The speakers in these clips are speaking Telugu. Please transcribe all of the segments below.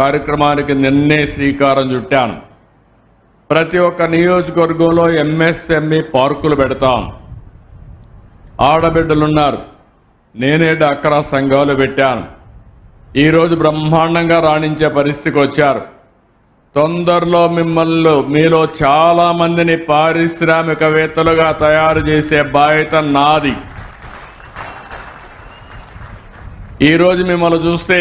కార్యక్రమానికి నిన్నే శ్రీకారం చుట్టాను. ప్రతి ఒక్క నియోజకవర్గంలో ఎంఎస్ఎంఈ పార్కులు పెడతాం. ఆడబిడ్డలున్నారు. నేనే డాక్రా సంఘాలు పెట్టాను. ఈరోజు బ్రహ్మాండంగా రాణించే పరిస్థితికి వచ్చారు. తొందరలో మిమ్మల్ని మీలో చాలా మందిని పారిశ్రామికవేత్తలుగా తయారు చేసే బాధ్యత నాది. ఈరోజు మిమ్మల్ని చూస్తే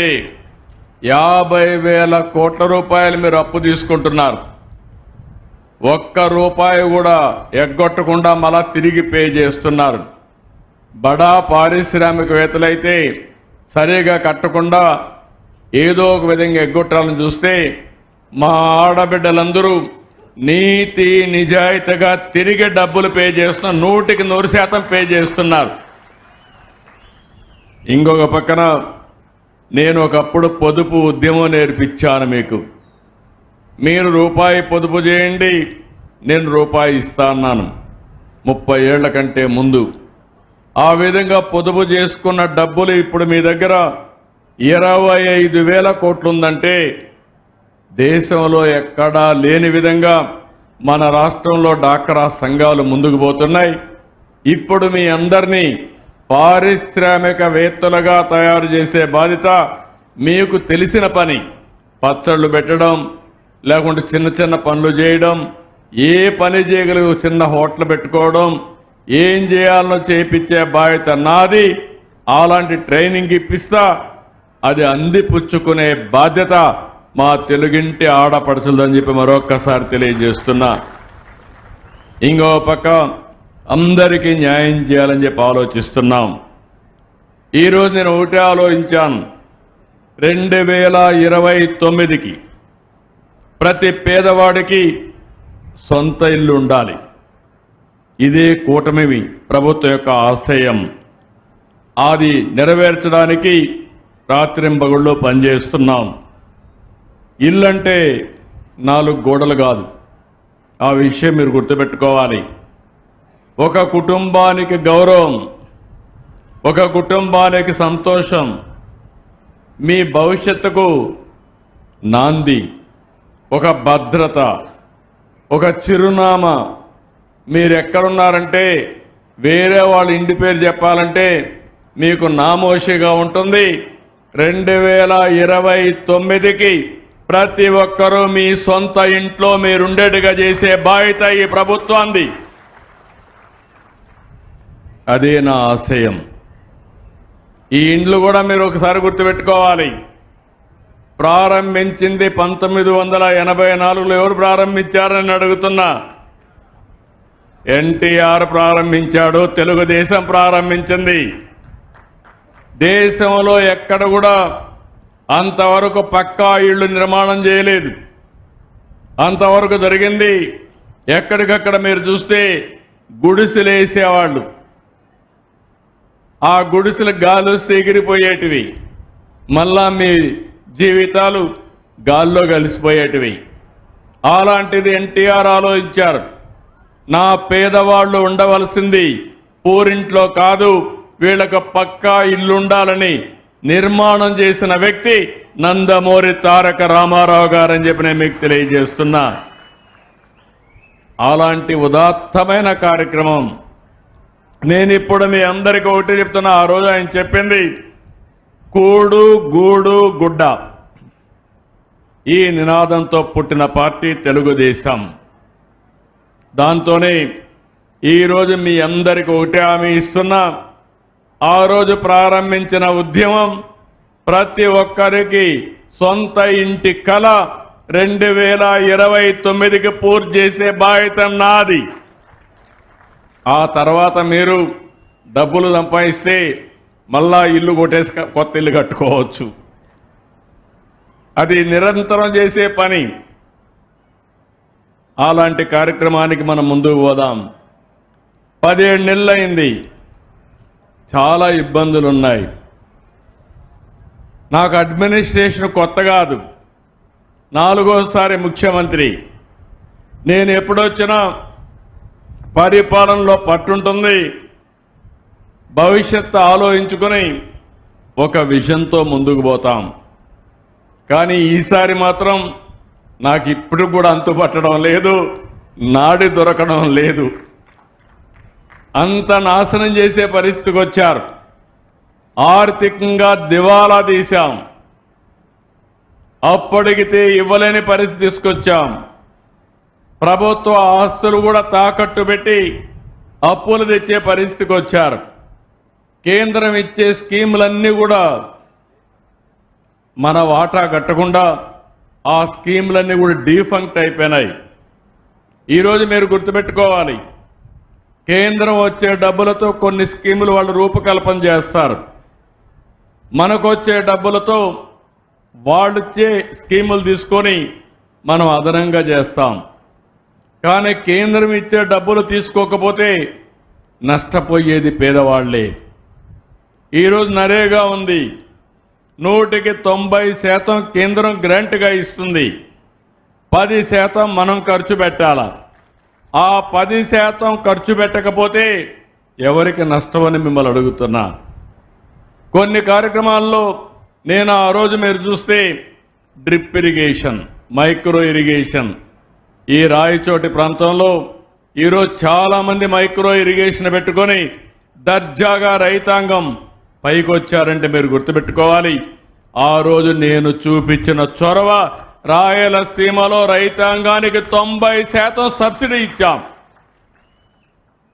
యాభై వేల కోట్ల రూపాయలు మీరు అప్పు తీసుకుంటున్నారు. ఒక్క రూపాయి కూడా ఎగ్గొట్టకుండా మళ్ళా తిరిగి పే చేస్తున్నారు. బడా పారిశ్రామికవేత్తలైతే సరిగా కట్టకుండా ఏదో ఒక విధంగా ఎగ్గొట్టాలని చూస్తే మా ఆడబిడ్డలందరూ నీతి నిజాయితీగా తిరిగి డబ్బులు పే చేస్తున్న నూటికి నూరు శాతం పే చేస్తున్నారు. ఇంకొక పక్కన నేను ఒకప్పుడు పొదుపు ఉద్యమం నేర్పించాను మీకు. మీరు రూపాయి పొదుపు చేయండి నేను రూపాయి ఇస్తాన్నాను ముప్పై ఏళ్ళ కంటే ముందు. ఆ విధంగా పొదుపు చేసుకున్న డబ్బులు ఇప్పుడు మీ దగ్గర ఇరవై ఐదు వేల కోట్లుందంటే దేశంలో ఎక్కడా లేని విధంగా మన రాష్ట్రంలో డాక్రా సంఘాలు ముందుకు పోతున్నాయి. ఇప్పుడు మీ అందరినీ పారిశ్రామికవేత్తలుగా తయారు చేసే బాధ్యత మీకు తెలిసిన పని. పచ్చళ్ళు పెట్టడం లేకుంటే చిన్న చిన్న పనులు చేయడం ఏ పని చేయగలిగే చిన్న హోటల్ పెట్టుకోవడం ఏం చేయాలనో చేయించే బాధ్యత నాది. అలాంటి ట్రైనింగ్ ఇప్పిస్తా అది అందిపుచ్చుకునే బాధ్యత మా తెలుగింటి ఆడపడుచులని చెప్పి మరొక్కసారి తెలియజేస్తున్నా. ఇంకో పక్క అందరికీ న్యాయం చేయాలని చెప్పి ఆలోచిస్తున్నాం. ఈరోజు నేను ఒకటే ఆలోచించాను. రెండు వేల ఇరవై తొమ్మిదికి ప్రతి పేదవాడికి సొంత ఇల్లు ఉండాలి. ఇదే కూటమి ప్రభుత్వం యొక్క ఆశయం. అది నెరవేర్చడానికి రాత్రింబగుళ్ళు పనిచేస్తున్నాం. ఇల్లంటే నాలుగు గోడలు కాదు. ఆ విషయం మీరు గుర్తుపెట్టుకోవాలి. ఒక కుటుంబానికి గౌరవం ఒక కుటుంబానికి సంతోషం మీ భవిష్యత్తుకు నాంది ఒక భద్రత ఒక చిరునామా. మీరు ఎక్కడున్నారంటే వేరే వాళ్ళ ఇంటి పేరు చెప్పాలంటే మీకు నామోషిగా ఉంటుంది. రెండు వేల ఇరవై తొమ్మిదికి ప్రతి ఒక్కరూ మీ సొంత ఇంట్లో మీరుండేట్టుగా చేసే బాధ్యత ఈ ప్రభుత్వాన్ని అదే నా ఆశయం. ఈ ఇండ్లు కూడా మీరు ఒకసారి గుర్తుపెట్టుకోవాలి. ప్రారంభించింది పంతొమ్మిది వందల ఎనభై నాలుగులో ఎవరు ప్రారంభించారని అడుగుతున్నా. ఎన్టీఆర్ ప్రారంభించాడు తెలుగుదేశం ప్రారంభించింది. దేశంలో ఎక్కడ కూడా అంతవరకు పక్కా ఇళ్ళు నిర్మాణం చేయలేదు. అంతవరకు జరిగింది. ఎక్కడికక్కడ మీరు చూస్తే గుడిసెలేసేవాళ్ళు. ఆ గుడిసెల గాలు ఎగిరిపోయేటివి మళ్ళా మీ జీవితాలు గాల్లో కలిసిపోయేటివి. అలాంటిది ఎన్టీఆర్ ఆలోచించారు. నా పేదవాళ్ళు ఉండవలసింది పూరింట్లో కాదు వీళ్ళకు పక్కా ఇల్లుండాలని నిర్మాణం చేసిన వ్యక్తి నందమూరి తారక రామారావు గారని చెప్పి నేను మీకు తెలియజేస్తున్నా. అలాంటి ఉదాత్తమైన కార్యక్రమం నేను ఇప్పుడు మీ అందరికీ ఒకటి చెప్తున్నా. ఆ రోజు ఆయన చెప్పింది కూడు గూడు గుడ్డ. ఈ నినాదంతో పుట్టిన పార్టీ తెలుగుదేశం. దాంతోనే ఈరోజు మీ అందరికీ ఒకటే హామీ ఇస్తున్నా. ఆ రోజు ప్రారంభించిన ఉద్యమం ప్రతి ఒక్కరికి సొంత ఇంటి కళ రెండు వేల ఇరవై తొమ్మిదికి పూర్తి చేసే బాధ్యత నాది. ఆ తర్వాత మీరు డబ్బులు సంపాదిస్తే మళ్ళా ఇల్లు కొట్టేసి కొత్త ఇల్లు కట్టుకోవచ్చు. అది నిరంతరం చేసే పని. అలాంటి కార్యక్రమానికి మనం ముందుకు పోదాం. పదిహేడు నెలలైంది. చాలా ఇబ్బందులు ఉన్నాయి నాకు అడ్మినిస్ట్రేషన్ కొత్త కాదు. నాలుగోసారి ముఖ్యమంత్రి. నేను ఎప్పుడొచ్చినా పరిపాలనలో పట్టుంటుంది. భవిష్యత్తు ఆలోచించుకొని ఒక విషయంతో ముందుకు పోతాం. కానీ ఈసారి మాత్రం నాకు ఇప్పుడు కూడా అంతుపట్టడం లేదు నాడి దొరకడం లేదు. అంత నాశనం చేసే పరిస్థితికి వచ్చారు. ఆర్థికంగా దివాలా తీశాం. అప్పటికితే ఇవ్వలేని పరిస్థితి తీసుకొచ్చాం. ప్రభుత్వ ఆస్తులు కూడా తాకట్టు పెట్టి అప్పులు తెచ్చే పరిస్థితికి వచ్చారు. కేంద్రం ఇచ్చే స్కీములన్నీ కూడా మన వాటా కట్టకుండా ఆ స్కీములన్నీ కూడా డీఫంక్ట్ అయిపోయినాయి. ఈరోజు మీరు గుర్తుపెట్టుకోవాలి కేంద్రం వచ్చే డబ్బులతో కొన్ని స్కీములు వాళ్ళు రూపకల్పన చేస్తారు. మనకు వచ్చే డబ్బులతో వాళ్ళు ఇచ్చే స్కీములు తీసుకొని మనం అదనంగా చేస్తాం. కానీ కేంద్రం ఇచ్చే డబ్బులు తీసుకోకపోతే నష్టపోయేది పేదవాళ్ళే. ఈరోజు నరేగా ఉంది. నూటికి తొంభై శాతం కేంద్రం గ్రాంట్గా ఇస్తుంది. పది శాతం మనం ఖర్చు పెట్టాల? ఆ పది శాతం ఖర్చు పెట్టకపోతే ఎవరికి నష్టమని మిమ్మల్ని అడుగుతున్నా. కొన్ని కార్యక్రమాల్లో నేను ఆ రోజు మీరు చూస్తే డ్రిప్ ఇరిగేషన్ మైక్రో ఇరిగేషన్ ఈ రాయచోటి ప్రాంతంలో ఈరోజు చాలామంది మైక్రో ఇరిగేషన్ పెట్టుకొని దర్జాగా రైతాంగం పైకొచ్చారంటే మీరు గుర్తుపెట్టుకోవాలి. ఆ రోజు నేను చూపించిన చొరవ రాయలసీమలో రైతాంగానికి తొంభై శాతం సబ్సిడీ ఇచ్చాం.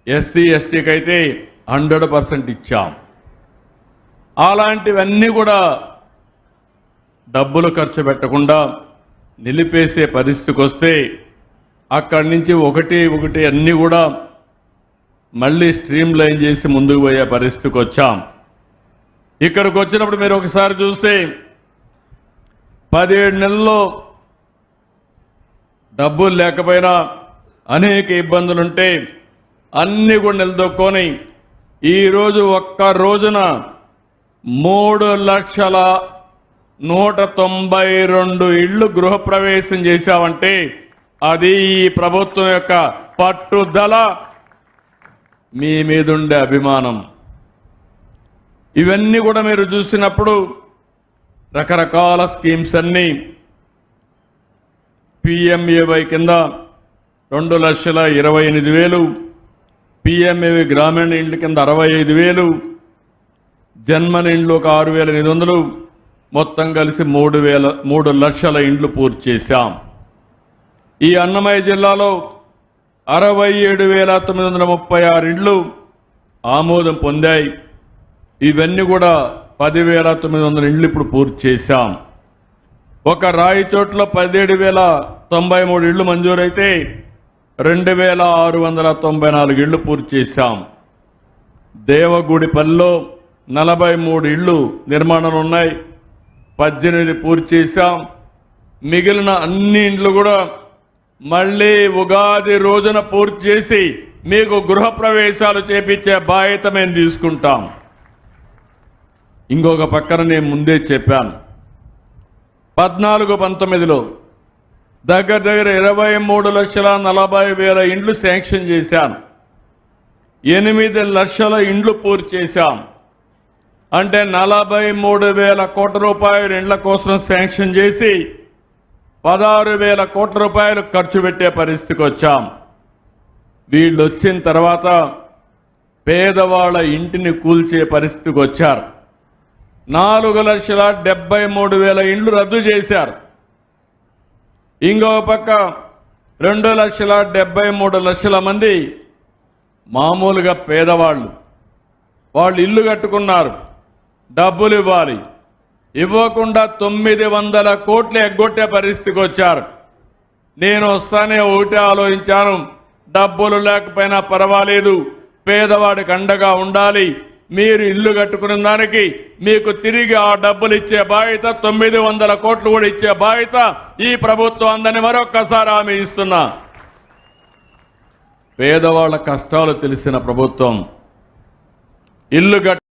ఎస్సీ ఎస్టీకి అయితే హండ్రెడ్ పర్సెంట్ ఇచ్చాం. అలాంటివన్నీ కూడా డబ్బులు ఖర్చు పెట్టకుండా నిలిపేసే పరిస్థితికి వస్తే అక్కడి నుంచి ఒకటి ఒకటి అన్నీ కూడా మళ్ళీ స్ట్రీమ్ లైన్ చేసి ముందుకు పోయే పరిస్థితికి వచ్చాం. ఇక్కడికి వచ్చినప్పుడు మీరు ఒకసారి చూస్తే పదిహేడు నెలల్లో డబ్బులు లేకపోయినా అనేక ఇబ్బందులుంటే అన్నీ కూడా నిలదొక్కొని ఈరోజు ఒక్క రోజున మూడు లక్షల నూట తొంభై రెండు ఇళ్ళు గృహప్రవేశం చేశామంటే అది ఈ ప్రభుత్వం యొక్క పట్టుదల మీ మీదుండే అభిమానం. ఇవన్నీ కూడా మీరు చూసినప్పుడు రకరకాల స్కీమ్స్ అన్నీ పిఎంఏవై కింద రెండు లక్షల ఇరవై ఎనిమిది వేలు పిఎంఏవి గ్రామీణ ఇండ్ల కింద అరవై ఐదు వేలు జన్మని ఇండ్లు ఒక ఆరు వేల ఎనిమిది వందలు మొత్తం కలిసి మూడు వేల మూడు లక్షల ఇండ్లు పూర్తి చేశాం. ఈ అన్నమయ్య జిల్లాలో అరవై ఏడు వేల తొమ్మిది వందల ముప్పై ఆరు ఇండ్లు ఆమోదం పొందాయి. ఇవన్నీ కూడా పదివేల తొమ్మిది వందల ఇండ్లు ఇప్పుడు పూర్తి చేశాం. ఒక రాయి చోట్ల పదిహేడు వేల తొంభై మూడు ఇళ్ళు మంజూరైతే రెండు వేల ఆరు వందల తొంభై నాలుగు ఇళ్ళు పూర్తి చేశాం. దేవగుడిపల్లిలో నలభై మూడు ఇళ్ళు నిర్మాణాలు ఉన్నాయి. పద్దెనిమిది పూర్తి చేశాం. మిగిలిన అన్ని ఇండ్లు కూడా మళ్ళీ ఉగాది రోజున పూర్తి చేసి మీకు గృహప్రవేశాలు చేపించే బాధ్యత మేము తీసుకుంటాం. ఇంకొక పక్కన నేను ముందే చెప్పాను. పద్నాలుగు పంతొమ్మిదిలో దగ్గర దగ్గర ఇరవై మూడు లక్షల నలభై వేల ఇండ్లు శాంక్షన్ చేశాను ఎనిమిది లక్షల ఇండ్లు పూర్తి చేశాం. అంటే నలభై మూడు వేల కోట్ల రూపాయలు ఇండ్ల కోసం శాంక్షన్ చేసి పదహారు వేల కోట్ల రూపాయలు ఖర్చు పెట్టే పరిస్థితికి వచ్చాం. వీళ్ళు వచ్చిన తర్వాత పేదవాళ్ళ ఇంటిని కూల్చే పరిస్థితికి వచ్చారు. నాలుగు లక్షల డెబ్బై మూడు వేల ఇండ్లు రద్దు చేశారు. ఇంకో పక్క రెండు లక్షల డెబ్బై మూడు లక్షల మంది మామూలుగా పేదవాళ్ళు. వాళ్ళు ఇల్లు కట్టుకున్నారు. డబ్బులు ఇవ్వాలి. ఇవ్వకుండా తొమ్మిది వందల కోట్లు ఎగ్గొట్టే పరిస్థితికి వచ్చారు. నేను వస్తానే ఒకటే ఆలోచించాను. డబ్బులు లేకపోయినా పర్వాలేదు. పేదవాడికి అండగా ఉండాలి. మీరు ఇల్లు కట్టుకున్న దానికి మీకు తిరిగి ఆ డబ్బులు ఇచ్చే బాధ్యత తొమ్మిది వందల కోట్లు కూడా ఇచ్చే బాధ్యత ఈ ప్రభుత్వం అందని మరొక్కసారి హామీ ఇస్తున్నా. పేదవాళ్ళ కష్టాలు తెలిసిన ప్రభుత్వం. ఇల్లు